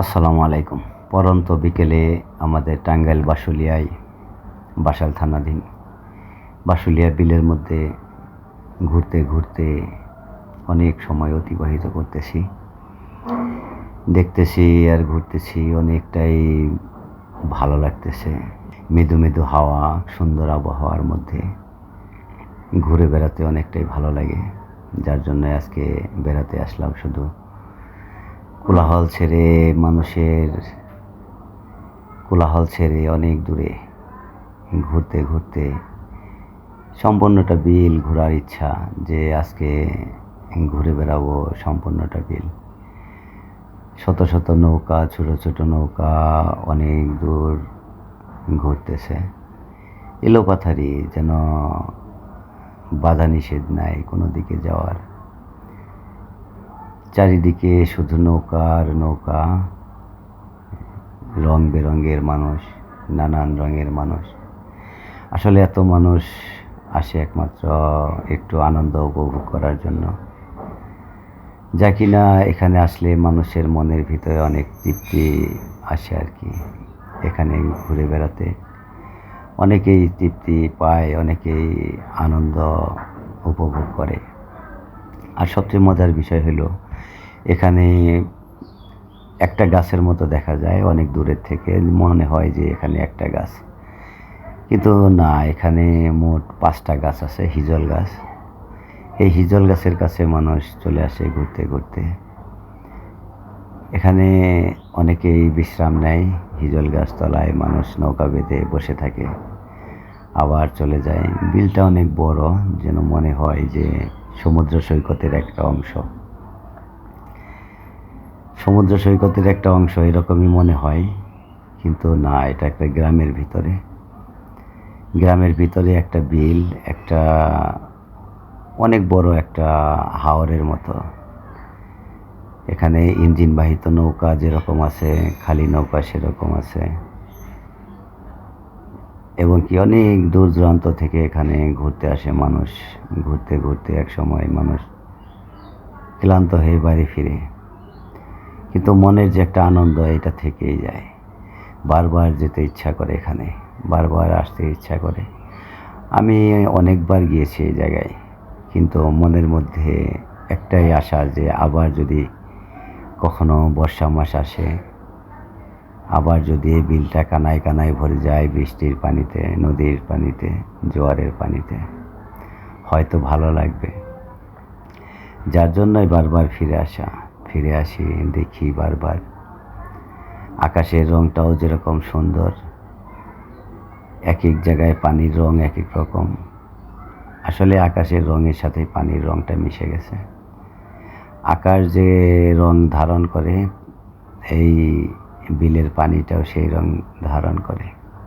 আসসালামু আলাইকুম। পরন্ত বিকেলে আমাদের টাঙ্গাইল বাসুলিয়ায় বাসাল থানাধীন বাসুলিয়া বিলের মধ্যে ঘুরতে ঘুরতে অনেক সময় অতিবাহিত করতেছি। দেখতেছি আর ঘুরতেছি অনেকটাই ভালো লাগতেছে। মৃদু মৃদু হাওয়া, সুন্দর আবহাওয়ার মধ্যে ঘুরে বেড়াতে অনেকটাই ভালো লাগে। যার জন্য আজকে বেড়াতে আসলাম শুধু। কোলাহল ছেড়ে মানুষের কোলাহল ছেড়ে অনেক দূরে ঘুরতে ঘুরতে সম্পূর্ণটা বিল ঘোরার ইচ্ছা যে আজকে ঘুরে বেড়াবো সম্পূর্ণটা বিল। শত শত নৌকা, ছোট ছোট নৌকা অনেক দূর ঘুরতেছে। এলোপাথারি যেন বাধা নিষেধ নাই কোনো দিকে যাওয়ার। চারিদিকে শুধু নৌকা আর নৌকা, রং বেরঙের মানুষ, নানান রঙের মানুষ। আসলে এত মানুষ আসে একমাত্র একটু আনন্দ উপভোগ করার জন্য। যা কিনা এখানে আসলে মানুষের মনের ভিতরে অনেক তৃপ্তি আসে আর কি, এখানে ঘুরে বেড়াতে। অনেকেই তৃপ্তি পায়, অনেকেই আনন্দ উপভোগ করে। আর সবচেয়ে মজার বিষয় হলো এখানে একটা গাছের মতো দেখা যায় অনেক দূরের থেকে। মনে হয় যে এখানে একটা গাছ। কিন্তু না, এখানে মোট পাঁচটা গাছ আছে, হিজল গাছ। এই হিজল গাছের কাছে মানুষ চলে আসে ঘুরতে ঘুরতে। এখানে অনেকেই বিশ্রাম নেয়, হিজল গাছ তলায় মানুষ নৌকা বেঁধে বসে থাকে, আবার চলে যায়। বিলটা অনেক বড়, যেন মনে হয় যে সমুদ্র সৈকতের একটা অংশ। সমুদ্র সৈকতের একটা অংশ এরকমই মনে হয়, কিন্তু না, এটা একটা গ্রামের ভিতরে। গ্রামের ভিতরে একটা বিল, একটা অনেক বড় একটা হাওরের মতো। এখানে ইঞ্জিন বাহিত নৌকা যেরকম আছে, খালি নৌকা সেরকম আছে। এবং কি, অনেক দূর দূরান্ত থেকে এখানে ঘুরতে আসে মানুষ। ঘুরতে ঘুরতে এক সময় মানুষ ক্লান্ত হয়ে বাড়ি ফিরে। কিন্তু মনের যে একটা আনন্দ, এটা থেকেই যায়। বারবার যেতে ইচ্ছা করে এখানে, বারবার আসতে ইচ্ছা করে। আমি অনেকবার গিয়েছি এই জায়গায়, কিন্তু মনের মধ্যে একটাই আশা যে আবার যদি কখনো বর্ষা মাস আসে, আবার যদি এই বিলটা কানায় কানায় ভরে যায় বৃষ্টির পানিতে, নদীর পানিতে, জোয়ারের পানিতে, হয়তো ভালো লাগবে। যার জন্যই বারবার ফিরে আসা। ফিরে আসি, দেখি বারবার। আকাশের রংটাও যেরকম সুন্দর এক এক জায়গায় পানির রং এক এক রকম। আসলে আকাশের রঙের সাথে পানির রংটা মিশে গেছে। আকাশ যে রং ধারণ করে, এই বিলের পানিটাও সেই রং ধারণ করে।